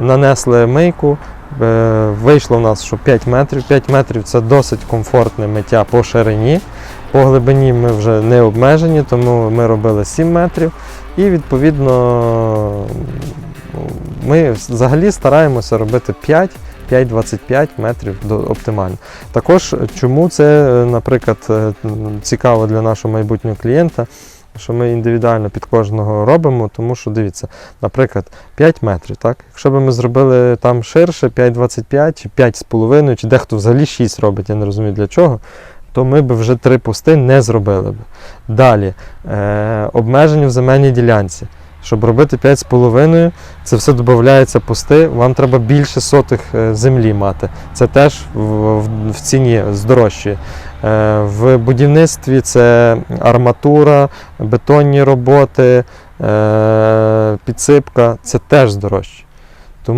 Нанесли мийку, е, вийшло у нас, що 5 метрів. 5 метрів це досить комфортне миття по ширині. По глибині ми вже не обмежені, тому ми робили 7 метрів. І відповідно ми взагалі стараємося робити 5. 5-25 метрів оптимально. Також чому це, е, наприклад, е, цікаво для нашого майбутнього клієнта, що ми індивідуально під кожного робимо, тому що дивіться, наприклад, 5 метрів. Так? Якщо б ми зробили там ширше 5,25 чи 5,5, чи дехто взагалі 6 робить, я не розумію для чого, то ми б вже три пости не зробили б. Далі, е, обмеження в земельній ділянці. Щоб робити 5,5, це все додається пусти, вам треба більше сотих е, землі мати. Це теж в ціні здорожчує. Е, В будівництві це арматура, бетонні роботи, е, підсипка це теж здорожче.